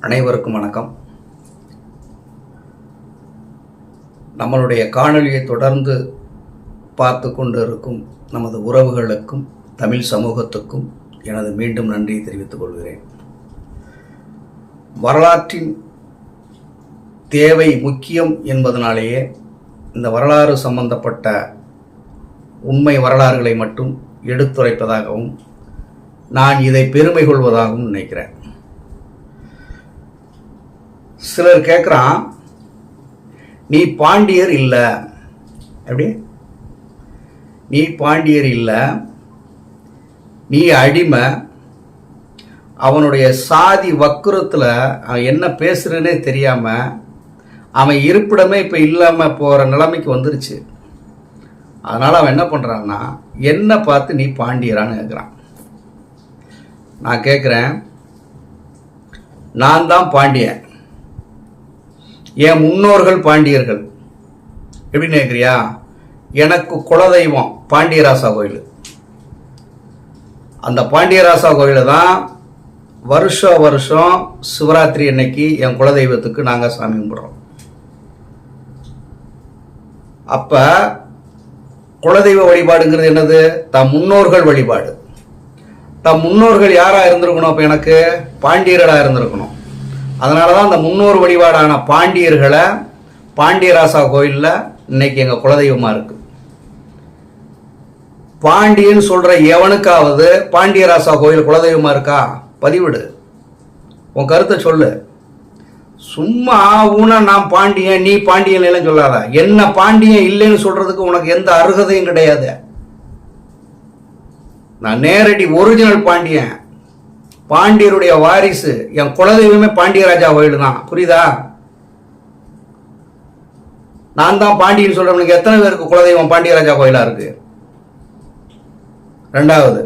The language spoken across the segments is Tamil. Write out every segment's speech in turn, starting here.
அனைவருக்கும் வணக்கம். நம்மளுடைய காணொளியை தொடர்ந்து பார்த்து கொண்டு இருக்கும் நமது உறவுகளுக்கும் தமிழ் சமூகத்துக்கும் எனது மீண்டும் நன்றியை தெரிவித்துக் கொள்கிறேன். வரலாற்றின் தேவை முக்கியம் என்பதனாலேயே இந்த வரலாறு சம்பந்தப்பட்ட உண்மை வரலாறுகளை மட்டும் எடுத்துரைப்பதாகவும் நான் இதை பெருமை கொள்வதாகவும் நினைக்கிறேன். சிலர் கேட்குறான் நீ பாண்டியர் இல்லை. எப்படி? நீ பாண்டியர் இல்லை. நீ அடிமை. அவனுடைய சாதி வக்குரத்தில் அவன் என்ன பேசுகிறேனே தெரியாமல் அவன் இருப்பிடமே இப்போ இல்லாமல் போகிற நிலைமைக்கு வந்துருச்சு. அதனால் அவன் என்ன பண்ணுறான்னா என்ன பார்த்து நீ பாண்டியரான்னு கேட்குறான் நான் கேட்குறேன் நான் தான் பாண்டியன். என் முன்னோர்கள் பாண்டியர்கள். எப்படின்னு கேட்குறியா எனக்கு குலதெய்வம் பாண்டியராசா கோயில். அந்த பாண்டியராசா கோயில தான் வருஷ வருஷம் சிவராத்திரி அன்னைக்கு என் குலதெய்வத்துக்கு நாங்கள் சாமி கும்பிட்றோம். அப்போ குலதெய்வ வழிபாடுங்கிறது என்னது? தம் முன்னோர்கள் வழிபாடு. தம் முன்னோர்கள் யாராக இருந்திருக்கணும் அப்போ எனக்கு? பாண்டியர்களாக இருந்திருக்கணும். அதனால தான் அந்த முன்னோர் வழிபாடான பாண்டியர்களை பாண்டியராசா கோயிலில் இன்னைக்கு எங்கள் குலதெய்வமாக இருக்கு. பாண்டியன்னு சொல்கிற எவனுக்காவது பாண்டியராசா கோயில் குலதெய்வமாக இருக்கா? பதிவிடு. உன் கருத்தை சொல்லு. சும்மா ஊனா நான் பாண்டியன் நீ பாண்டியன் இல்லைன்னு சொல்லாத. என்ன பாண்டியன் இல்லைன்னு சொல்றதுக்கு உனக்கு எந்த அருகதையும் கிடையாது. நான் நேரடி ஒரிஜினல் பாண்டியன். பாண்டியருடைய வாரிசு என் குலதெய்வமே பாண்டியராஜா கோயில் தான். புரியுதா? நான் தான் பாண்டியன் சொல்றவனுக்கு எத்தனை பேருக்கு குலதெய்வம் பாண்டியராஜா கோயிலா இருக்கு? ரெண்டாவது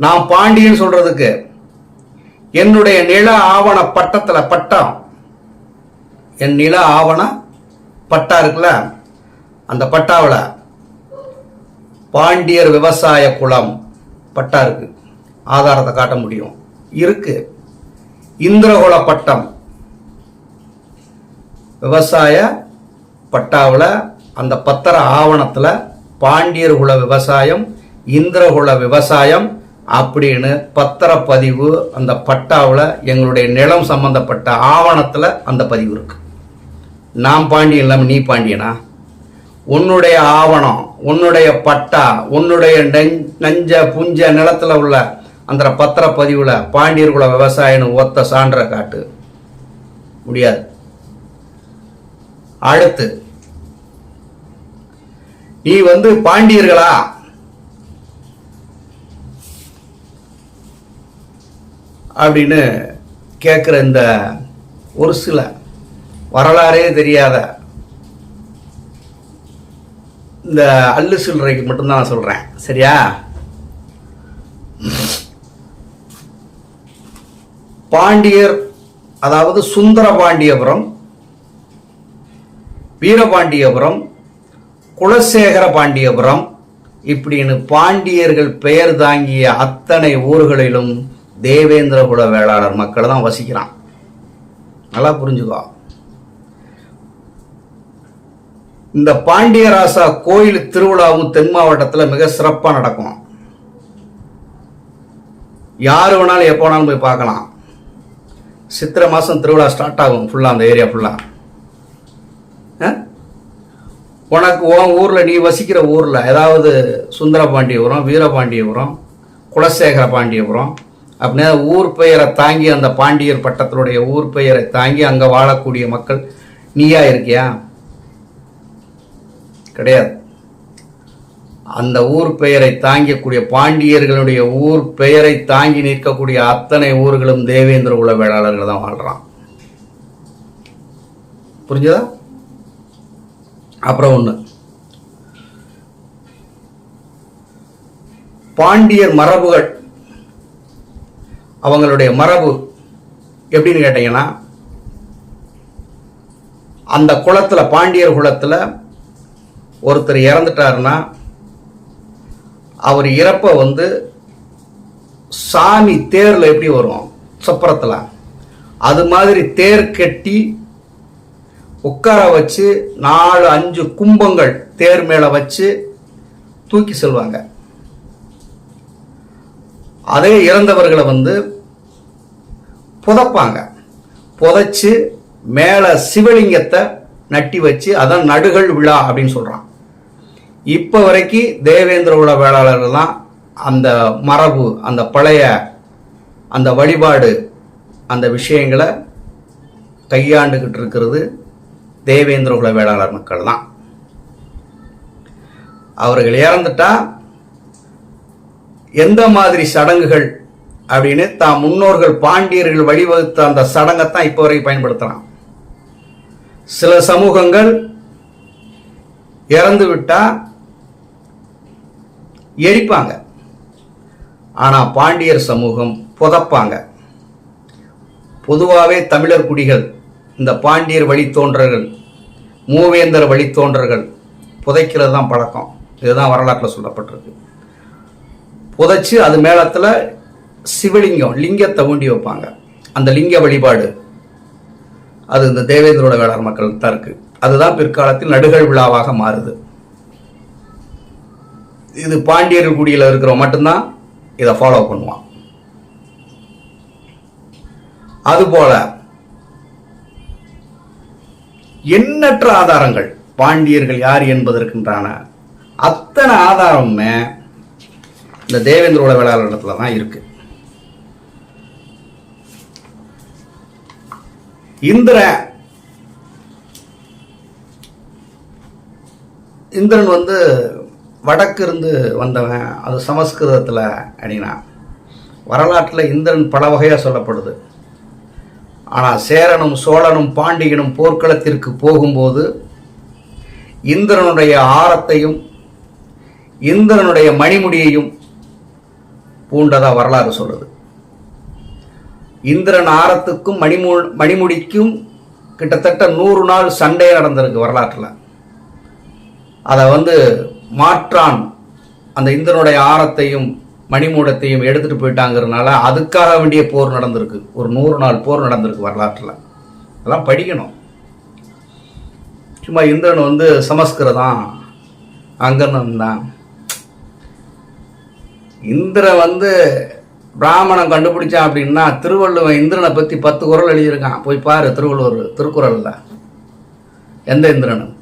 நான் பாண்டியன் சொல்றதுக்கு என்னுடைய நில ஆவண பட்டத்தில் பட்டம் என் நில ஆவண பட்டா இருக்குல்ல அந்த பட்டாவில் பாண்டியர் விவசாய குளம் பட்டா இருக்கு. ஆதாரத்தை காட்ட முடியும். இருக்கு. இந்திரகுல பட்டம். விவசாய பட்டாவில் அந்த பத்திர ஆவணத்தில் பாண்டியர் குல விவசாயம் இந்திரகுல விவசாயம் அப்படின்னு பத்திரப்பதிவு அந்த பட்டாவில் எங்களுடைய நிலம் சம்பந்தப்பட்ட ஆவணத்தில் அந்த பதிவு இருக்கு. நான் பாண்டியன் இல்லாமல் நீ பாண்டியனா? உன்னுடைய ஆவணம் உன்னுடைய பட்டா உன்னுடைய நெஞ்ச புஞ்ச நிலத்தில் உள்ள அந்த பத்திரப்பதிவில் பாண்டியர் குல விவசாயின்னு ஒத்த சான்ற காட்டு. முடியாது. அடுத்து நீ வந்து பாண்டியர்களா? அப்படின்னு கேட்குற இந்த ஒரு சில வரலாறே தெரியாத இந்த அல்லு சில்லறைக்கு மட்டும்தான் நான் சொல்கிறேன் சரியா? பாண்டியர் அதாவது சுந்தர பாண்டியபுரம் வீரபாண்டியபுரம் குலசேகர பாண்டியபுரம் இப்படின்னு பாண்டியர்கள் பெயர் தாங்கிய அத்தனை ஊர்களிலும் தேவேந்திரகுல வேளாளர் மக்கள் தான் வசிக்கிறான். நல்லா புரிஞ்சுக்கோ. இந்த பாண்டியராசா கோயில் திருவிழாவும் தென் மாவட்டத்தில் மிக சிறப்பாக நடக்கும். யார் வேணாலும் எப்போ வேணாலும் போய் பார்க்கலாம். சித்திரை மாதம் திருவிழா ஸ்டார்ட் ஆகும் ஃபுல்லாக அந்த ஏரியா ஃபுல்லாக உனக்கு உன் ஊரில் நீ வசிக்கிற ஊரில் ஏதாவது சுந்தரபாண்டியபுரம் வீரபாண்டியபுரம் குலசேகர பாண்டியபுரம் அப்படின்னா ஊர் பெயரை தாங்கி அந்த பாண்டியர் பட்டத்தினுடைய ஊர் பெயரை தாங்கி அங்கே வாழக்கூடிய மக்கள் நீயா இருக்கியா? கிடையாது. அந்த ஊர் பெயரை தாங்கக்கூடிய பாண்டியர்களுடைய ஊர் பெயரை தாங்கி நிற்கக்கூடிய அத்தனை ஊர்களும் தேவேந்திர குல வேளாளர்கள் தான் வாழ்றான். புரிஞ்சதா? அப்புறம் ஒன்று பாண்டியர் மரபுகள் அவங்களுடைய மரபு எப்படின்னு கேட்டீங்கன்னா அந்த குளத்தில் பாண்டியர் குளத்தில் ஒருத்தர் இறந்துட்டாருன்னா அவர் இறப்பை வந்து சாமி தேரில் எப்படி வரும் சப்பரத்தில். அது மாதிரி தேர் கட்டி உட்கார வச்சு நாலு அஞ்சு கும்பங்கள் தேர் மேலே வச்சு தூக்கி செல்வாங்க. அதே இறந்தவர்களை வந்து புதைப்பாங்க. புதைச்சி மேலே சிவலிங்கத்தை நட்டி வச்சு அதான் நடுகள் விழா அப்படின்னு சொல்கிறான் இப்போ வரைக்கும் தேவேந்திர உல வேளாளர்கள் தான் அந்த மரபு அந்த பழைய அந்த வழிபாடு அந்த விஷயங்களை கையாண்டுக்கிட்டு இருக்கிறது தேவேந்திர குல வேளாளர் மக்கள் தான் அவர்கள் இறந்துட்டா எந்த மாதிரி சடங்குகள் அப்படின்னு தான் முன்னோர்கள் பாண்டியர்கள் வழிவகுத்த அந்த சடங்கை தான் இப்போ வரைக்கும் பயன்படுத்துகிறான் சில சமூகங்கள் இறந்து விட்டால் எரிப்பாங்க. ஆனால் பாண்டியர் சமூகம் புதைப்பாங்க. பொதுவாகவே தமிழர் குடிகள் இந்த பாண்டியர் வழித்தோன்றர்கள் மூவேந்தர் வழித்தோன்றர்கள் புதைக்கிறது தான் பழக்கம். இதுதான் வரலாற்றில் சொல்லப்பட்டிருக்கு. புதைச்சி அது மேலத்தில் சிவலிங்கம் லிங்கத்தை ஊண்டி வைப்பாங்க. அந்த லிங்க வழிபாடு அது இந்த தேவேந்திரோட வேளாண் மக்கள் தான் இருக்குது அதுதான் பிற்காலத்தில் நடுகள் விழாவாக மாறுது. இது பாண்டியர்கள் குடியில் இருக்கிறவன் மட்டும்தான் இதை ஃபாலோ பண்ணுவான். அதுபோல எண்ணற்ற ஆதாரங்கள் பாண்டியர்கள் யார் என்பதற்குன்றான அத்தனை ஆதாரமுமே இந்த தேவேந்திரோட வேளாளரிடத்துல தான் இருக்கு. இந்திர இந்திரன் வந்து வடக்கு இருந்து வந்தவன் அது சமஸ்கிருதத்தில் அப்படின்னா வரலாற்றில் இந்திரன் பல வகையாக சொல்லப்படுது. ஆனால் சேரனும் சோழனும் பாண்டியனும் போர்க்களத்திற்கு போகும்போது இந்திரனுடைய ஆரத்தையும் இந்திரனுடைய மணிமுடியையும் பூண்டதாக வரலாறு சொல்லுது. இந்திரன் ஆரத்துக்கும் மணிமு மணிமுடிக்கும் கிட்டத்தட்ட நூறு நாள் சண்டே நடந்திருக்கு வரலாற்றில். அதை வந்து மாற்றான். அந்த இந்திரனுடைய ஆரத்தையும் மணிமூடத்தையும் எடுத்துட்டு போயிட்டாங்கிறதுனால அதுக்காக வேண்டிய போர் நடந்திருக்கு. ஒரு நூறு நாள் போர் நடந்திருக்கு வரலாற்றில். அதெல்லாம் படிக்கணும். சும்மா இந்திரன் வந்து சமஸ்கிருதம் அங்கன்னு தான் இந்திரன் வந்து பிராமணன் கண்டுபிடிச்சான் அப்படின்னா திருவள்ளுவன் இந்திரனை பற்றி பத்து குரல் எழுதியிருக்கான். போய் பாரு திருவள்ளுவர் திருக்குறளில். எந்த இந்திரனும்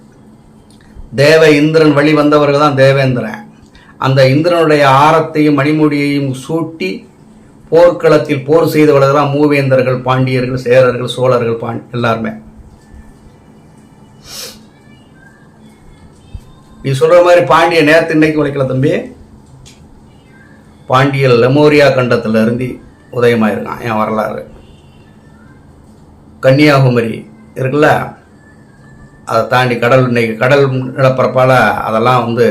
தேவ இந்திரன் வழி வந்தவர்கள் தான் தேவேந்திரன். அந்த இந்திரனுடைய ஆரத்தையும் மணிமுடியையும் சூட்டி போர்க்களத்தில் போர் செய்தவர்கள் தான் மூவேந்தர்கள் பாண்டியர்கள் சேரர்கள் சோழர்கள் பாண் எல்லாருமே. நீ சொல்ற மாதிரி பாண்டிய நேரத்து இன்னைக்கு உழைக்கல தம்பி. பாண்டிய லெமோரியா கண்டத்துல இருந்து உதயமாயிருக்கான் என் வரலாறு. கன்னியாகுமரி இருக்குல்ல? அதை தாண்டி கடல் இன்னைக்கு கடல் நிலப்பரப்பால் அதெல்லாம் வந்து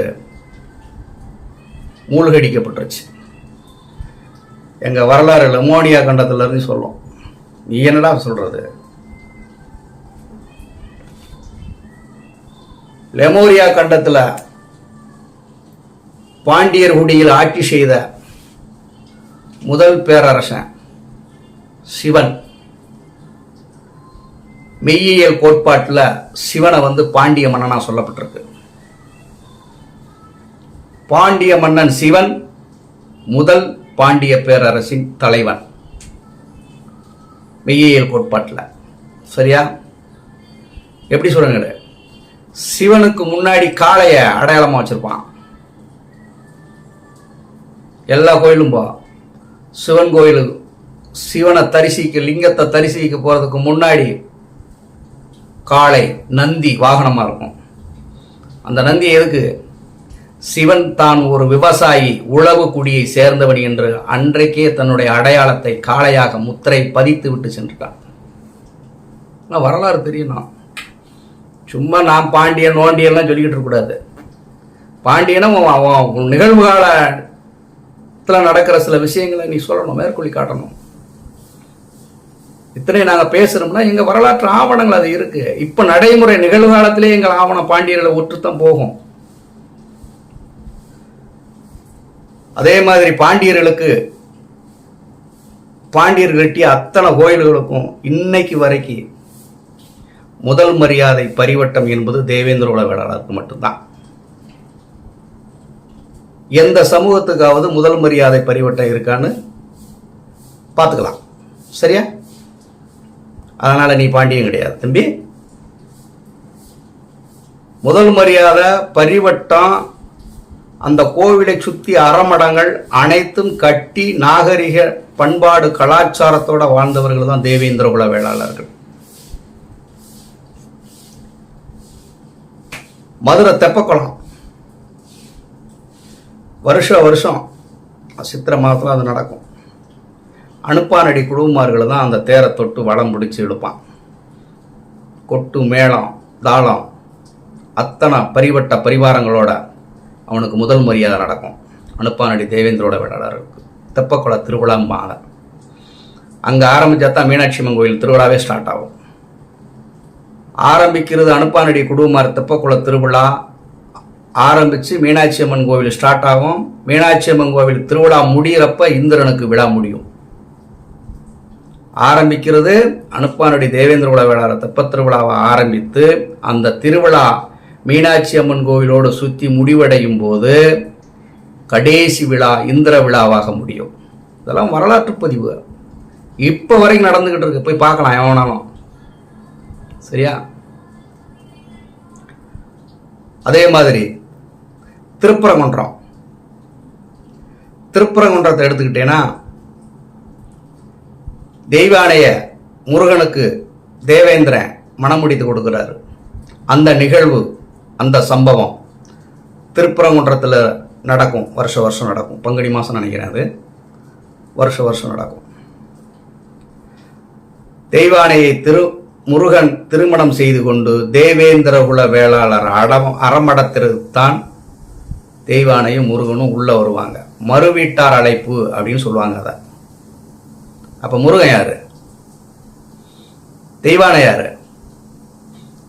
மூழ்கடிக்கப்பட்டுருச்சு. எங்கள் வரலாறு லெமோனியா கண்டத்துலேருந்து சொல்லும் நீ என்னடா சொல்கிறது லெமோரியா கண்டத்தில் பாண்டியர் குடியில் ஆட்சி செய்த முதல் பேரரசன் சிவன். மெய்யியல் கோட்பாட்டில் சிவனை வந்து பாண்டிய மன்னனாக சொல்லப்பட்டிருக்கு. பாண்டிய மன்னன் சிவன் முதல் பாண்டிய பேரரசின் தலைவன். மெய்யியல் கோட்பாட்டில். சரியா? எப்படி சொல்லுங்க சிவனுக்கு முன்னாடி காளைய அடையாளமாக வச்சுருப்பான். எல்லா கோயிலும் போ. சிவன் கோயிலுக்கு சிவனை தரிசிக்க லிங்கத்தை தரிசிக்க போகிறதுக்கு முன்னாடி காளை நந்தி வாகனமாக இருக்கும். அந்த நந்தி எதுக்கு? சிவன் தான் ஒரு விவசாயி உழவு குடியை சேர்ந்தவன் என்று அன்றைக்கே தன்னுடைய அடையாளத்தை காளையாக முத்திரை பதித்து விட்டு சென்றான் ஆனால் வரலாறு தெரியணும் சும்மா நான் பாண்டியன் நோண்டியெல்லாம் சொல்லிக்கிட்டு இருக்கக்கூடாது பாண்டியனும் அவன் அவன் நிகழ்வு காலத்தில் நடக்கிற சில விஷயங்களை நீ சொல்லணும் மேற்கொள்ளி காட்டணும். இத்தனை நாங்கள் பேசுகிறோம்னா எங்கள் வரலாற்று ஆவணங்கள் அது இருக்குது இப்போ நடைமுறை நிகழ்காலத்திலே எங்கள் ஆவணம் பாண்டியர்களை ஒற்றுத்தான் போகும். அதே மாதிரி பாண்டியர்களுக்கு பாண்டியர் கட்டிய அத்தனை கோயில்களுக்கும் இன்னைக்கு வரைக்கும் முதல் மரியாதை பரிவட்டம் என்பது தேவேந்திரோட வேளாளருக்கு மட்டும்தான். எந்த சமூகத்துக்காவது முதல் மரியாதை பரிவட்டம் இருக்கான்னு பார்த்துக்கலாம். சரியா? அதனால் நீ பாண்டியன் கிடையாது. தம்பி. முதல் மரியாதை பரிவட்டம் அந்த கோவிலை சுற்றி அறமடங்கள் அனைத்தும் கட்டி நாகரிக பண்பாடு கலாச்சாரத்தோட வாழ்ந்தவர்கள் தான் தேவேந்திர குல வேளாளர்கள். மதுரை தெப்பக்குளம். வருஷ வருஷம் சித்திரை மாதத்தில் அது நடக்கும். அனுப்பானடி குழுமார்களை தான் அந்த தேரை தொட்டு வளம் பிடிச்சி எடுப்பான் கொட்டு மேளம் தாளம் அத்தனை பரிவட்ட பரிவாரங்களோட அவனுக்கு முதல் மரியாதை நடக்கும். அனுப்பானடி தேவேந்திரோட வேளாளருக்கு தெப்பக்குள திருவிழாம்பாங்க அங்கே ஆரம்பித்தா தான் மீனாட்சி அம்மன் கோயில் திருவிழாவே ஸ்டார்ட் ஆகும். ஆரம்பிக்கிறது அனுப்பானடி குடும்பமார் தெப்பக்குள திருவிழா. ஆரம்பித்து மீனாட்சி அம்மன் கோவில் ஸ்டார்ட் ஆகும். மீனாட்சி அம்மன் கோவில் திருவிழா முடிகிறப்ப இந்திரனுக்கு விழா முடியும். ஆரம்பிக்கிறது. அனுப்பானடி தேவேந்திர குல வேளாளர் தெப்பத் திருவிழாவை ஆரம்பித்து அந்த திருவிழா மீனாட்சி அம்மன் கோவிலோடு சுற்றி முடிவடையும் போது கடைசி விழா இந்திர விழாவாக முடியும். இதெல்லாம் வரலாற்று பதிவு. இப்போ வரைக்கும் நடந்துக்கிட்டு இருக்கு. போய் பார்க்கலாம் எவனாலும். சரியா? அதே மாதிரி திருப்பரங்குன்றம். திருப்பரங்குன்றத்தை எடுத்துக்கிட்டேன்னா தெய்வானைய முருகனுக்கு தேவேந்திரன் மனம் முடித்து கொடுக்குறாரு. அந்த நிகழ்வு அந்த சம்பவம் திருப்பரங்குன்றத்தில் நடக்கும். வருஷ வருஷம் நடக்கும். பங்குனி மாதம் நினைக்கிறேன் அது. வருஷ வருஷம் நடக்கும். தெய்வானையை திரு முருகன் திருமணம் செய்து கொண்டு தேவேந்திரகுல வேளாளர் அடம் அறமடத்திற்குத்தான் தெய்வானையும் முருகனும் உள்ளே வருவாங்க. மறுவீட்டார் அழைப்பு அப்படின்னு சொல்லுவாங்க அதை. அப்ப முருகன் யாரு? தெய்வானை யாரு?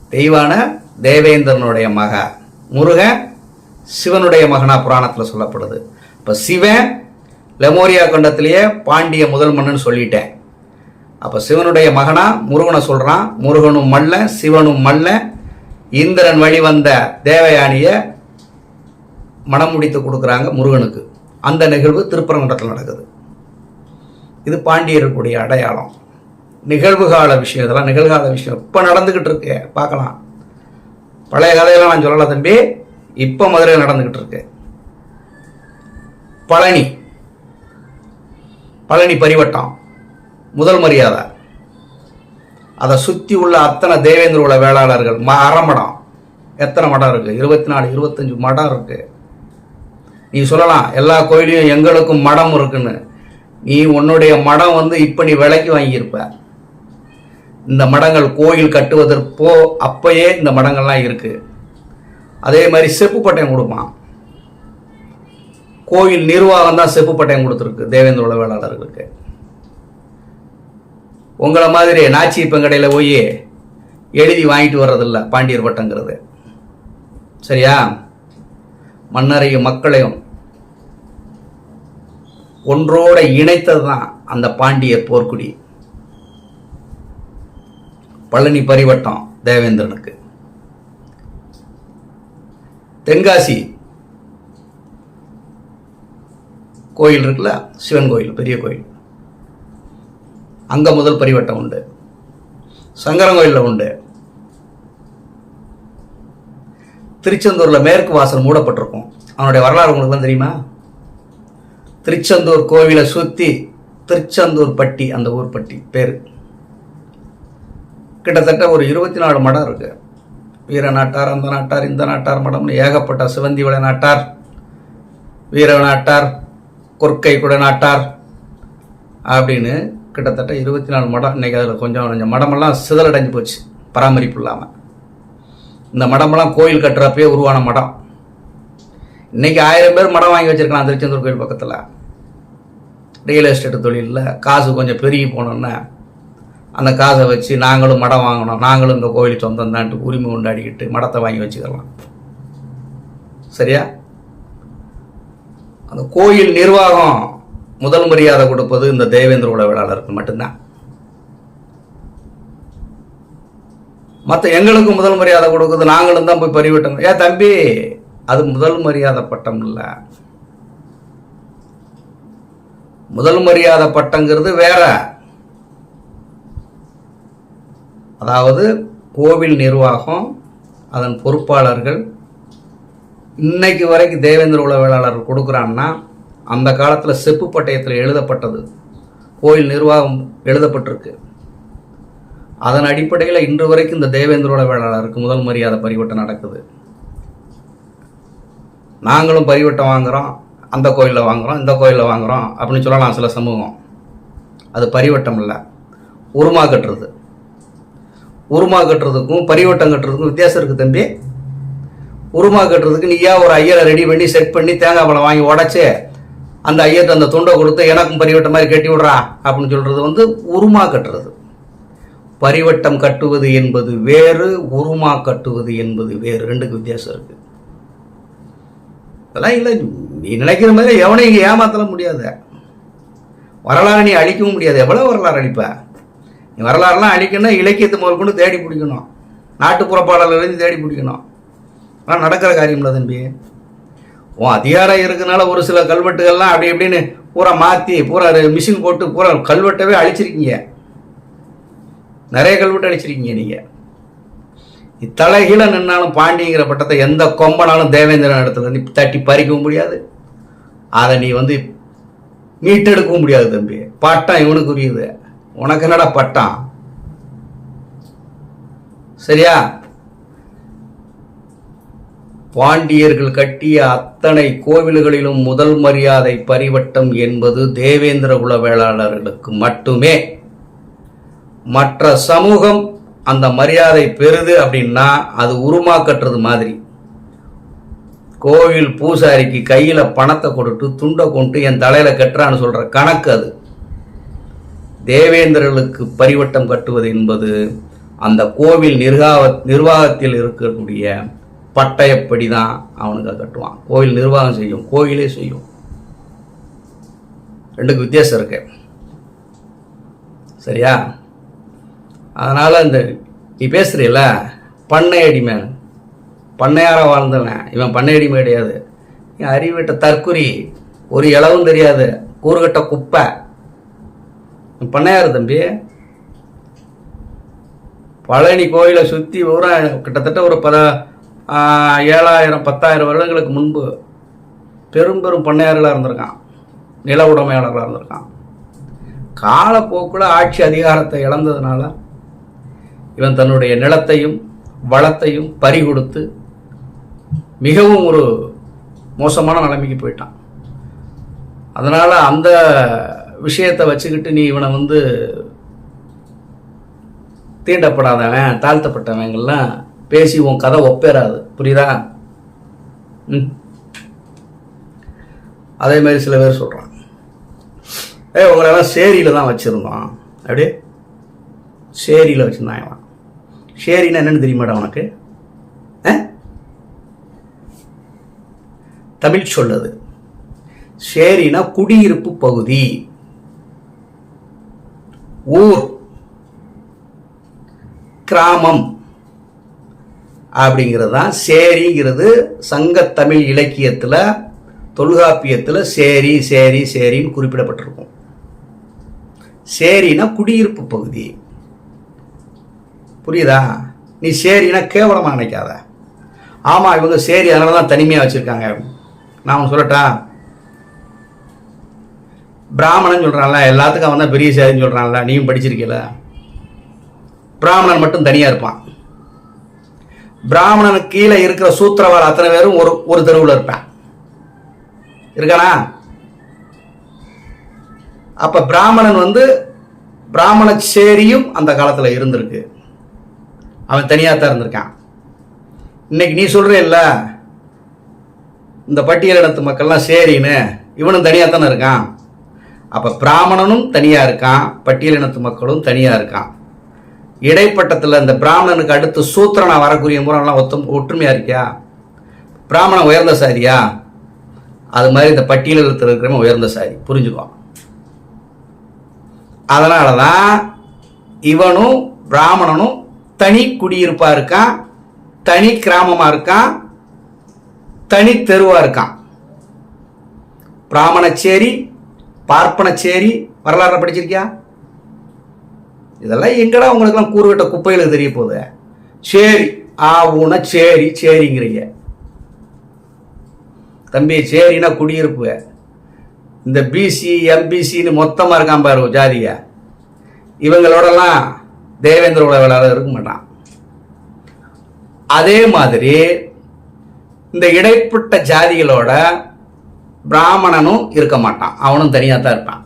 தெய்வான தேவேந்திரனுடைய மக. முருகன் சிவனுடைய மகனா புராணத்தில் சொல்லப்படுது. இப்போ சிவன் லெமோரியா கண்டத்திலேயே பாண்டிய முதல் மன்னன் சொல்லிட்டேன். அப்போ சிவனுடைய மகனா முருகனை சொல்கிறான் முருகனும் மல்ல சிவனும் மல்ல. இந்திரன் வழி வந்த தேவயானிய மனம் முடித்து கொடுக்குறாங்க முருகனுக்கு. அந்த நிகழ்வு திருப்பரங்குன்றத்தில் நடக்குது. இது பாண்டியருக்குடைய அடையாளம். நிகழ்வுகால விஷயம் இதெல்லாம் நிகழ்கால விஷயம். இப்போ நடந்துக்கிட்டு இருக்கு பார்க்கலாம். பழைய கதையெல்லாம் நான் சொல்லலை தம்பி இப்போ மதுரையில் நடந்துக்கிட்டு இருக்கு பழனி. பழனி பரிவட்டம் முதல் மரியாதை. அதை சுற்றி உள்ள அத்தனை தேவேந்திர உள்ள வேளாளர்கள் ம அறமடம் எத்தனை மடம் இருக்குது இருபத்தி நாலு இருபத்தஞ்சு மடம் இருக்குது நீ சொல்லலாம் எல்லா கோயிலையும் எங்களுக்கும் மடம் இருக்குன்னு. நீ உன்னுடைய மடம் வந்து இப்போ நீ விலைக்கு வாங்கியிருப்ப. இந்த மடங்கள் கோயில் கட்டுவதற்போ அப்பயே இந்த மடங்கள்லாம் இருக்கு. அதே மாதிரி செப்பு பட்டயம் கொடுப்பான். கோயில் நிர்வாகம் தான் செப்பு பட்டயம் கொடுத்துருக்கு தேவேந்திர உளவியலாளர்களுக்கு. வேளாளர்களுக்கு உங்களை மாதிரி நாச்சி பெங்கடையில் போய் எழுதி வாங்கிட்டு வர்றதில்ல பாண்டியர் பட்டங்கிறது. சரியா? மன்னரையும் மக்களையும் ஒன்றோட இணைத்தது தான் அந்த பாண்டிய போர்க்குடி. பழனி பரிவட்டம் தேவேந்திரனுக்கு. தென்காசி கோயில் இருக்குல்ல? சிவன் கோயில் பெரிய கோயில். அங்கே முதல் பரிவட்டம் உண்டு. சங்கரங்கோயிலில் உண்டு. திருச்செந்தூரில் மேற்கு வாசல் மூடப்பட்டிருக்கும். அவனுடைய வரலாறு உங்களுக்கு தான் தெரியுமா? திருச்செந்தூர் கோவிலை சுற்றி திருச்செந்தூர் பட்டி அந்த ஊர் பட்டி பேர். கிட்டத்தட்ட ஒரு இருபத்தி நாலு மடம் இருக்கு. வீர நாட்டார் அந்த நாட்டார் இந்த நாட்டார் மடம்னு ஏகப்பட்ட சிவந்தி விளை நாட்டார் வீர நாட்டார் கொற்கை குட நாட்டார் அப்படின்னு கிட்டத்தட்ட இருபத்தி நாலு மடம். இன்றைக்கி அதில் கொஞ்சம் கொஞ்சம் மடமெல்லாம் சிதறடைஞ்சு போச்சு பராமரிப்பு இல்லாமல் இந்த மடமெல்லாம் கோயில் கட்டுறப்பே உருவான மடம். இன்னைக்கு ஆயிரம் பேர் மடம் வாங்கி வச்சிருக்கலாம் திருச்செந்தூர் கோயில் பக்கத்தில். ரியல் எஸ்டேட் தொழிலில் காசு கொஞ்சம் பெருகி போனோன்னா அந்த காசை வச்சு நாங்களும் மடம் வாங்கணும் நாங்களும் இந்த கோயில் சொந்தம் தான்ட்டு உரிமை கொண்டாடிக்கிட்டு மடத்தை வாங்கி வச்சுக்கலாம். சரியா? அந்த கோயில் நிர்வாகம் முதல் மரியாதை கொடுப்பது இந்த தேவேந்திர உளவியலாளருக்கு மட்டும்தான். மற்ற எங்களுக்கு முதல் மரியாதை கொடுக்குது நாங்களும் தான் போய் பறிவிட்டோம் ஏன் தம்பி அது முதல் மரியாதை பட்டம் இல்லை. முதல் மரியாதை பட்டங்கிறது வேற. அதாவது கோவில் நிர்வாகம் அதன் பொறுப்பாளர்கள். இன்னைக்கு வரைக்கும் தேவேந்திர உளவியலாளர் கொடுக்குறான்னா அந்த காலத்தில் செப்பு பட்டயத்தில் எழுதப்பட்டது. கோயில் நிர்வாகம் எழுதப்பட்டிருக்கு. அதன் அடிப்படையில் இன்று வரைக்கும் இந்த தேவேந்திர உளவியலாளருக்கு முதல் மரியாதை பரிவட்டம் நடக்குது. நாங்களும் பரிவட்டம் வாங்குகிறோம் அந்த கோயிலில் வாங்குகிறோம் இந்த கோயிலில் வாங்குகிறோம் அப்படின்னு சொல்லலாம் சில சமூகம். அது பரிவட்டம் இல்லை. உருமா கட்டுறது. உருமா கட்டுறதுக்கும் பரிவட்டம் கட்டுறதுக்கும் வித்தியாசம் இருக்குது தம்பி. உருமா கட்டுறதுக்கு நீயா ஒரு ஐயரை ரெடி பண்ணி செட் பண்ணி தேங்காய் பழம் வாங்கி உடச்சி அந்த ஐயர்கிட்ட அந்த துண்டை கொடுத்து எனக்கும் பரிவட்டம் மாதிரி கட்டி விட்றா அப்படின்னு சொல்கிறது வந்து உருமா கட்டுறது. பரிவட்டம் கட்டுவது என்பது வேறு உருமா கட்டுவது என்பது வேறு. ரெண்டுக்கு வித்தியாசம் இருக்குது அதெல்லாம் இல்லை. நீ நினைக்கிற மாதிரி எவனையும் இங்கே ஏமாத்தல முடியாது. வரலாறு நீ அழிக்கவும் முடியாது. எவ்வளோ வரலாறு அழிப்ப? நீ வரலாறுலாம் அழிக்கணும்னா இலக்கியத்தை முதல் கொண்டு தேடி பிடிக்கணும். நாட்டுப்புற பாடல்களையும் தேடி பிடிக்கணும். ஆனால் நடக்கிற காரியம் இல்லை தம்பி. உன் அதிகாரம் இருக்கனால ஒரு சில கல்வெட்டுகள்லாம் அப்படி இப்படின்னு பூரா மாற்றி பூரா மிஷின் போட்டு பூரா கல்வெட்டவே அழிச்சிருக்கீங்க. நிறைய கல்வெட்டு அழிச்சிருக்கீங்க நீங்கள் தலைகீழ நின்னாலும் பாண்டிங்கிற பட்டத்தை எந்த கொம்பனாலும் தேவேந்திரன் இடத்துல நீ தட்டி பறிக்கவும் முடியாது. அதை நீ வந்து மீட்டெடுக்கவும் முடியாது தம்பி. பட்டம் இவனுக்கு உரியது உனக்கு என்னடா பட்டம்? சரியா? பாண்டியர்கள் கட்டிய அத்தனை கோவில்களிலும் முதல் மரியாதை பரிவட்டம் என்பது தேவேந்திர குல வேளாளர்களுக்கு மட்டுமே. மற்ற சமூகம் அந்த மரியாதை பெறுது அப்படின்னா அது உருமா கட்டுறது மாதிரி. கோவில் பூசாரிக்கு கையில் பணத்தை கொடுத்து துண்டை கொண்டு என் தலையில் கட்டுறான்னு சொல்கிற கணக்கு அது. தேவேந்திரர்களுக்கு பரிவட்டம் கட்டுவது என்பது அந்த கோவில் நிர்வாக நிர்வாகத்தில் இருக்கக்கூடிய பட்டயப்படி தான் அவனுக்கு கட்டுவான். கோவில் நிர்வாகம் செய்யும் கோயிலே செய்யும். ரெண்டுக்கு வித்தியாசம் இருக்கு. சரியா? அதனால் இந்த நீ பேசுகிறீல்ல பண்ணையடி அடிமை பண்ணையாராக வாழ்ந்தவன். இவன் பண்ணை அடிமை கிடையாது. நீ அறிவிட்ட தற்குறி ஒரு இளவும் தெரியாது. கூறுகட்ட குப்பை. பண்ணையார் தம்பி. பழனி கோயிலை சுற்றி பூரா கிட்டத்தட்ட ஒரு பத ஏழாயிரம் பத்தாயிரம் வருடங்களுக்கு முன்பு பெரும் பெரும் பண்ணையார்களாக இருந்திருக்கான். நில உடைமையாளர்களாக இருந்திருக்கான். காலப்போக்கில் ஆட்சி அதிகாரத்தை இழந்ததுனால இவன் தன்னுடைய நிலத்தையும் வளத்தையும் பறி கொடுத்து மிகவும் ஒரு மோசமான நிலைமைக்கு போயிட்டான். அதனால் அந்த விஷயத்தை வச்சுக்கிட்டு நீ இவனை வந்து தீண்டப்படாதவன் தாழ்த்தப்பட்டவங்கெல்லாம் பேசி உன் கதை ஒப்பேறாது. புரியுதா? ம். அதே மாதிரி சில பேர் சொல்கிறான் ஏ உங்களெல்லாம் சேரியில் தான் வச்சுருந்தோம். அப்படியே சேரியில் வச்சுருந்தாங்க இவன். என்னன்னு தெரியுமாடா உனக்கு? ஆ? தமிழ் சொல்லது. ஷேரினா குடியிருப்பு பகுதி. ஊர். கிராமம். அப்படிங்கிறது தான் சேரிங்கிறது சங்கத்தமிழ் இலக்கியத்தில் தொல்காப்பியத்தில் சேரி சேரி சேரின்னு குறிப்பிடப்பட்டிருக்கும். சேரினா குடியிருப்பு பகுதி. புரியுதா? நீ சரினா கேவலமாக நினைக்காத. ஆமாம் இவங்க சேரி அதனால தான் தனிமையாக வச்சுருக்காங்க. நான் உனக்கு சொல்லட்டா? பிராமணன் சொல்கிறான்ல எல்லாத்துக்கும் அவன் தான் பெரிய சேரின்னு சொல்கிறான்ல நீயும் படிச்சிருக்கல? பிராமணன் மட்டும் தனியாக இருப்பான். பிராமணனுக்கு கீழே இருக்கிற சூத்திரவாள் அத்தனை பேரும் ஒரு ஒரு தெருவில் இருப்பேன். இருக்கானா? அப்போ பிராமணன் வந்து பிராமண சேரியும் அந்த காலத்தில் இருந்திருக்கு. அவன் தனியாக தான் இருந்திருக்கான். இன்னைக்கு நீ சொல்கிற இல்லை இந்த பட்டியலினத்து மக்கள்லாம் சரின்னு இவனும் தனியாக தானே இருக்கான். அப்போ பிராமணனும் தனியாக இருக்கான் பட்டியலினத்து மக்களும் தனியாக இருக்கான். இடைப்பட்டத்தில் இந்த பிராமணனுக்கு அடுத்து சூத்திரனா வரக்கூடிய முறைலாம் ஒத்தம் ஒற்றுமையாக இருக்கியா? பிராமணன் உயர்ந்த சாதியா? அது மாதிரி இந்த பட்டியலிடத்தில் இருக்கிறவன் உயர்ந்த சாதி. புரிஞ்சுக்குவான் அதனால தான் இவனும் பிராமணனும் தனி குடியிருப்பா இருக்கான் தனி கிராமமா இருக்கான் தனி தெருவா இருக்கான் பிராமணச்சேரி பார்ப்பனச்சேரி வரலாறு படிச்சிருக்கியா? இதெல்லாம் எங்கடா உங்களுக்கெல்லாம் கூறுகட்ட குப்பையில் தெரிய போகுது? சரி ஆ ஊன சேரி சேரிங்கிறீங்க. தம்பி சேரினா குடியிருப்பு. இந்த பிசி எம்பிசின்னு மொத்தமாக இருக்கான் பாரு ஜாதிய இவங்களோடலாம் தேவேந்திர உலகளாக இருக்க மாட்டான். அதே மாதிரி இந்த இடைப்பட்ட ஜாதிகளோட பிராமணனும் இருக்க மாட்டான். அவனும் தனியாக தான் இருப்பான்.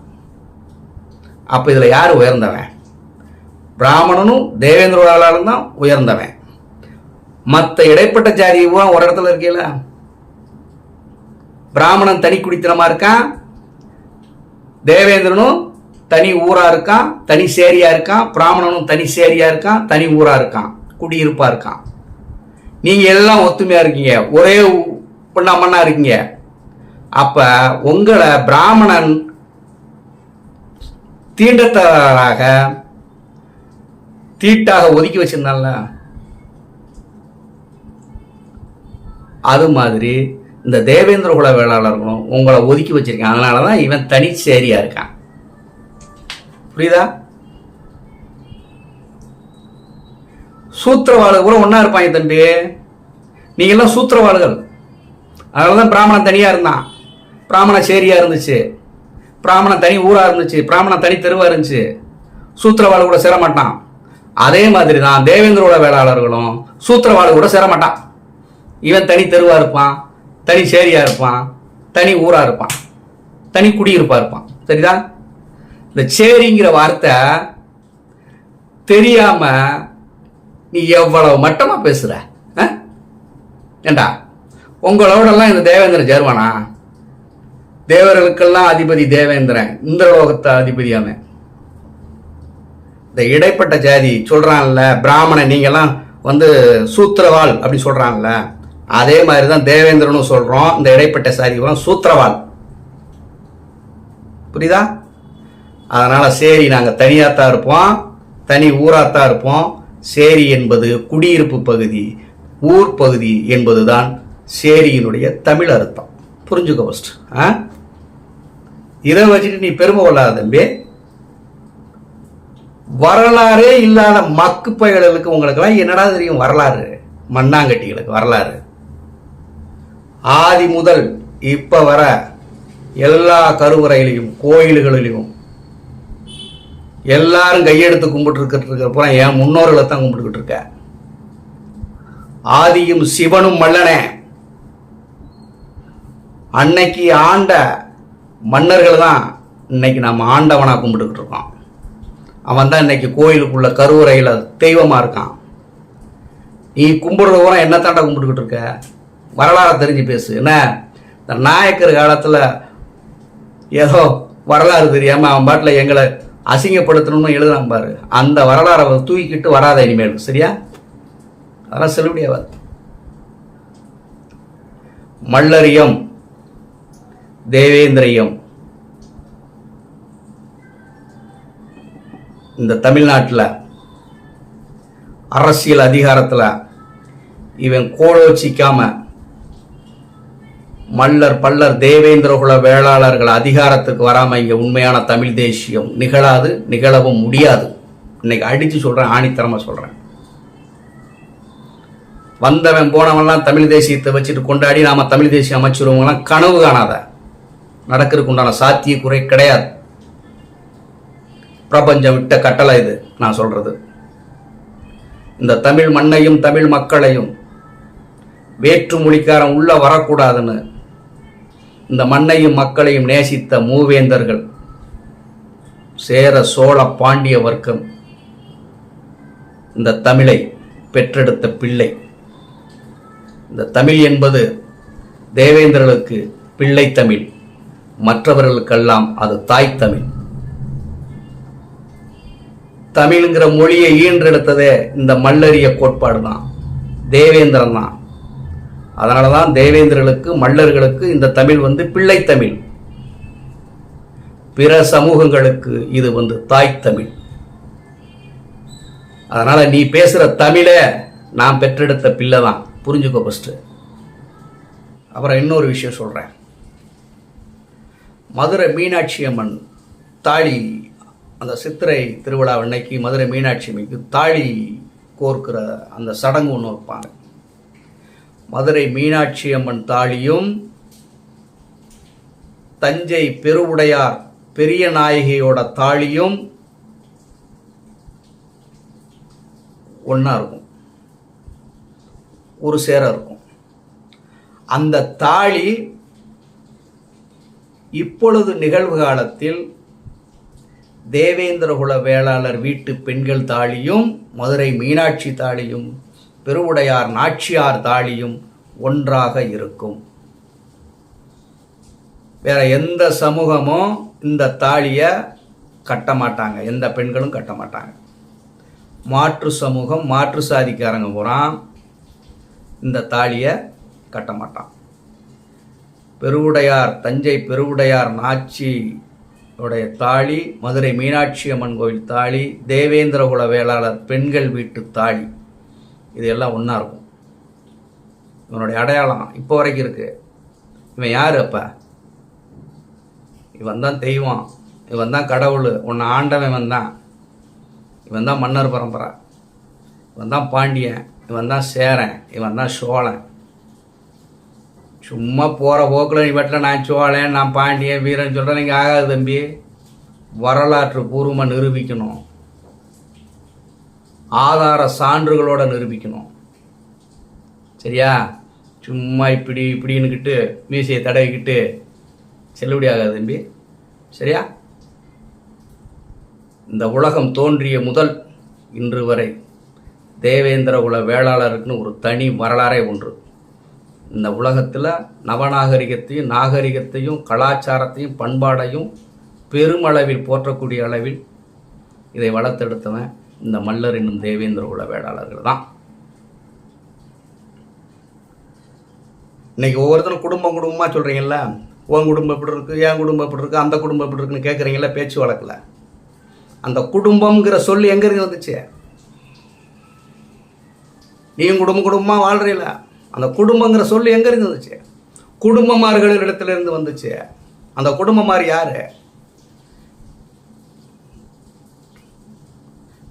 அப்போ இதில் யார் உயர்ந்தவன்? பிராமணனும் தேவேந்திர உலகளாலும் தான் உயர்ந்தவன். மற்ற இடைப்பட்ட ஜாதி ஒரு இடத்துல இருக்கீல பிராமணன் தனி குடித்தனமாக இருக்கான். தேவேந்திரனும் தனி ஊரா இருக்கான் தனி சேரியா இருக்கான் பிராமணனும் தனி சேரியா இருக்கான் தனி ஊரா இருக்கான் குடியிருப்பா இருக்கான். நீங்க எல்லாம் ஒத்துமையா இருக்கீங்க ஒரே பொண்ணா மண்ணா இருக்கீங்க. அப்ப உங்களை பிராமணன் தீண்டத்தராக தீட்டாக ஒதுக்கி வச்சிருந்தான்ல? அது மாதிரி இந்த தேவேந்திர குல வேளாளர்களும் உங்களை ஒதுக்கி வச்சிருக்கான் அதனால தான் இவன் தனி சேரியா இருக்கான். புரியுதா? சூத்திரவாளு கூட ஒன்றா இருப்பாங்க தம்பி. நீங்கள்லாம் சூத்திரவாளுகள் அதனால தான் பிராமணன் தனியாக இருந்தான். பிராமண சேரியாக இருந்துச்சு. பிராமணன் தனி ஊராக இருந்துச்சு. பிராமணன் தனி தெருவாக இருந்துச்சு. சூத்திரவாளு கூட சேரமாட்டான். அதே மாதிரி தான் தேவேந்திரோட வேளாளர்களும் சூத்திரவாளு கூட சேரமாட்டான். இவன் தனி தெருவாக இருப்பான் தனி சேரியாக இருப்பான் தனி ஊராக இருப்பான் தனி குடியிருப்பாக இருப்பான். சரிதான் இந்த சேரிங்கிற வார்த்தை தெரியாம நீ எவ்வளவு மட்டமா பேசுற ஆ? ஏண்டா? உங்களோடலாம் இந்த தேவேந்திரன் சேருவானா? தேவர்களுக்கெல்லாம் அதிபதி தேவேந்திரன் இந்திரலோகத்தை அதிபதி அவன். இந்த இடைப்பட்ட ஜாதி சொல்றான்ல பிராமணன் நீங்கெல்லாம் வந்து சூத்திரவாள் அப்படி சொல்றான்ல. அதே மாதிரி தான் தேவேந்திரனும் சொல்றோம் இந்த இடைப்பட்ட சாதி சூத்திரவாள். புரியுதா? அதனால சேரி தனியாக தான் இருப்போம். தனி ஊராகத்தான் இருப்போம். சேரி என்பது குடியிருப்பு பகுதி ஊர் பகுதி என்பதுதான் சேரியினுடைய தமிழ் அர்த்தம். புரிஞ்சுக்க ஃபஸ்ட் ஆ? இதை வச்சுட்டு நீ பெருமை கொள்ளாத தம்பி. வரலாறே இல்லாத மக்கு பயல்களுக்கு உங்களுக்கெல்லாம் என்னடா தெரியும் வரலாறு? மண்ணாங்கட்டிகளுக்கு வரலாறு. ஆதி முதல் இப்போ வர எல்லா கருவறையிலையும் கோயில்களிலும் எல்லாரும் கையெடுத்து கும்பிட்டு இருக்கிற என் முன்னோர்களை தான் கும்பிட்டுக்கிட்டு இருக்க? ஆதியும் சிவனும் மல்லனே அன்னைக்கு ஆண்ட மன்னர்கள் தான் இன்னைக்கு நம்ம ஆண்டவனாக கும்பிட்டுக்கிட்டு இருக்கோம். அவன் தான் இன்னைக்கு கோயிலுக்குள்ள கருவறையில் தெய்வமாக இருக்கான். நீ கும்பிடுற பூரா என்ன தாண்டா கும்பிட்டுக்கிட்டு இருக்க? வரலாறை தெரிஞ்சு பேசு. என்ன? இந்த நாயக்கர் காலத்தில் ஏதோ வரலாறு தெரியாமல் அவன் பாட்டில் எங்களை அசிங்கப்படுத்தணும்னு எழுதுறாங்க பாரு. அந்த வரலாறை அவர் தூக்கிக்கிட்டு வராத இனிமேல் சரியா? அதெல்லாம் செல்லுபடியாவாது மல்லரியம் தேவேந்திரியம். இந்த தமிழ்நாட்டில் அரசியல் அதிகாரத்தில் இவன் கோலோச்சிக்காம மல்லர் பல்லர் தேவேந்திரகுல வேளாளர்கள் அதிகாரத்துக்கு வராமல் இங்கே உண்மையான தமிழ் தேசியம் நிகழாது நிகழவும் முடியாது. இன்னைக்கு அடித்து சொல்கிறேன் ஆணித்தரமாக சொல்கிறேன் வந்தவன் போனவன்லாம் தமிழ் தேசியத்தை வச்சுட்டு கொண்டாடி நாம தமிழ் தேசியம் அமைச்சிருவோங்கலாம் கனவு காணாத. நடக்கிறதுக்கு உண்டான சாத்திய குறை கிடையாது. பிரபஞ்சம் விட்ட கட்டளை இது நான் சொல்கிறது இந்த தமிழ் மண்ணையும் தமிழ் மக்களையும் வேற்று மொழிக்காரன் உள்ளே வரக்கூடாதுன்னு இந்த மண்ணையும் மக்களையும் நேசித்த மூவேந்தர்கள் சேர சோழ பாண்டிய வர்க்கம் இந்த தமிழை பெற்றெடுத்த பிள்ளை. இந்த தமிழ் என்பது தேவேந்திரர்களுக்கு பிள்ளை தமிழ் மற்றவர்களுக்கெல்லாம் அது தாய் தமிழ். தமிழ்ங்கிற மொழியை ஈன்றெடுத்ததே இந்த மல்லறிய கோட்பாடு தான் தேவேந்திரன் தான் அதனால தான் தேவேந்திரர்களுக்கு மல்லர்களுக்கு இந்த தமிழ் வந்து பிள்ளை தமிழ். பிற சமூகங்களுக்கு இது வந்து தாய் தமிழ். அதனால் நீ பேசுகிற தமிழை நான் பெற்றெடுத்த பிள்ளை தான் புரிஞ்சுக்கோ ஃபஸ்ட்டு அப்புறம் இன்னொரு விஷயம் சொல்கிறேன் மதுரை மீனாட்சி அம்மன் தாலி அந்த சித்திரை திருவிழா அன்னைக்கு மதுரை மீனாட்சி அம்மைக்கு தாலி கோர்க்கிற அந்த சடங்கு ஒன்று வைப்பாங்க. மதுரை மீனாட்சி அம்மன் தாலியும் தஞ்சை பெருவுடையார் பெரிய நாயகியோட தாலியும் ஒன்றா இருக்கும். ஒரு சேர இருக்கும். அந்த தாலி இப்பொழுது நிகழ்வு காலத்தில் தேவேந்திரகுல வேளாளர் வீட்டு பெண்கள் தாலியும் மதுரை மீனாட்சி தாலியும் பெருவுடையார் நாச்சியார் தாலியும் ஒன்றாக இருக்கும். வேற எந்த சமூகமும் இந்த தாலியை கட்ட மாட்டாங்க எந்த பெண்களும் கட்ட மாட்டாங்க மாற்று சமூகம் மாற்று சாதிக்காரங்க பூரா இந்த தாலியை கட்ட மாட்டான் பெருவுடையார் தஞ்சை பெருவுடையார் நாச்சி உடைய தாலி மதுரை மீனாட்சி அம்மன் கோயில் தாலி தேவேந்திரகுல வேளாளர் பெண்கள் வீட்டு தாலி. இது எல்லாம் ஒன்றா இருக்கும். இவனுடைய அடையாளம் இப்போ வரைக்கும் இருக்குது இவன் யார் அப்போ? இவன் தான் தெய்வம். இவன் தான் கடவுள். உன்னை ஆண்டவன் இவன் தான். இவன் தான் மன்னர் பரம்பரை. இவன் தான் பாண்டியன். இவன் தான் சேரன். இவன் தான் சோழன். சும்மா போகிற போக்கில் நீ வீட்டில் நான் சோழன் நான் பாண்டியன் வீரன் சொல்கிறேன் நீங்கள் ஆகாது தம்பி. வரலாற்று பூர்வமாக நிரூபிக்கணும். ஆதார சான்றுகளோட நிரூபிக்கணும். சரியா? சும்மா இப்படி இப்படின்னுக்கிட்டு மீசையை தடவிக்கிட்டு செல்லுபடி ஆகாது தம்பி. சரியா? இந்த உலகம் தோன்றிய முதல் இன்று வரை தேவேந்திர குல வேளாளருக்குன்னு ஒரு தனி வரலாறே ஒன்று. இந்த உலகத்தில் நவநாகரிகத்தையும் நாகரிகத்தையும் கலாச்சாரத்தையும் பண்பாடையும் பெருமளவில் போற்றக்கூடிய அளவில் இதை வளர்த்தெடுத்தவன் இந்த மல்லர் என்னும் தேவேந்திர குல வேளாளர்கள் தான். இன்றைக்கி ஒவ்வொருத்தரும் குடும்பம் குடும்பமாக சொல்கிறீங்கல்ல உன் குடும்பம் எப்படி இருக்குது என் குடும்பம் எப்படி இருக்குது அந்த குடும்பம் எப்படி இருக்குன்னு கேட்குறீங்களா பேச்சு வழக்கில். அந்த குடும்பம்ங்கிற சொல் எங்கேருந்து வந்துச்சு? நீயும் குடும்பம் குடும்பமாக வாழ்கிறீல அந்த குடும்பங்கிற சொல் எங்கேருந்து வந்துச்சு? குடும்பமார்களின் இடத்துலேருந்து வந்துச்சு. அந்த குடும்பமார் யார்?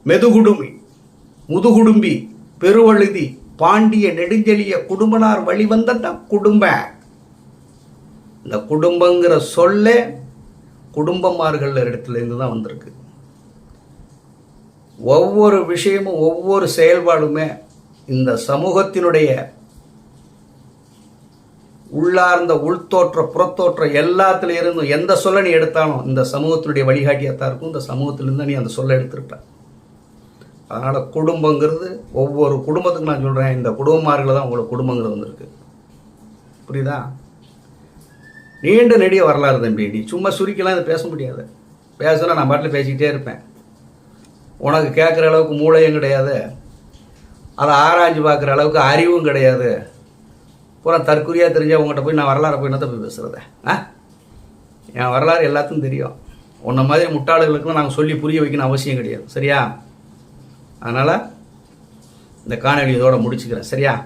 மெதுகுடுமி முதுகுடும்பி பெருவழுதி பாண்டிய நெடுஞ்செழிய குடும்பனார் வழிவந்த குடும்ப. இந்த குடும்பங்கிற சொல்லே குடும்பமார்கள் இடத்துலேருந்து தான் வந்திருக்கு. ஒவ்வொரு விஷயமும் ஒவ்வொரு செயல்பாடுமே இந்த சமூகத்தினுடைய உள்ளார்ந்த உள்தோற்ற புறத்தோற்ற எல்லாத்துல இருந்தும் எந்த சொல்ல நீ எடுத்தாலும் இந்த சமூகத்தினுடைய வழிகாட்டியாக தான் இருக்கும். இந்த சமூகத்திலிருந்து நீ அந்த சொல்ல எடுத்திருப்ப. அதனால் குடும்பங்கிறது ஒவ்வொரு குடும்பத்துக்கு நான் சொல்கிறேன் இந்த குடும்பமார்களில் தான் உங்களுக்கு குடும்பங்கிறது வந்திருக்கு. புரியுதா? நீண்ட நெடிய வரலாறு தம்பி. நீ சும்மா சுருக்கிலாம் இதை பேச முடியாது. பேசுனா நான் பாட்டில் பேசிக்கிட்டே இருப்பேன். உனக்கு கேட்குற அளவுக்கு மூளையும் கிடையாது. அதை ஆராய்ஞ்சு பார்க்குற அளவுக்கு அறிவும் கிடையாது. பூரா தற்குறியாக தெரிஞ்ச உங்கள்கிட்ட போய் நான் வரலாறு போய் என்னத்தை போய் பேசுகிறத ஆ? என் வரலாறு எல்லாத்துக்கும் தெரியும். உன்ன மாதிரி முட்டாளுகளுக்குலாம் நாங்கள் சொல்லி புரிய வைக்கணும் அவசியம் கிடையாது. சரியா? அதனால் இந்த காணொலி இதோட முடிச்சுக்கிறேன். சரியா?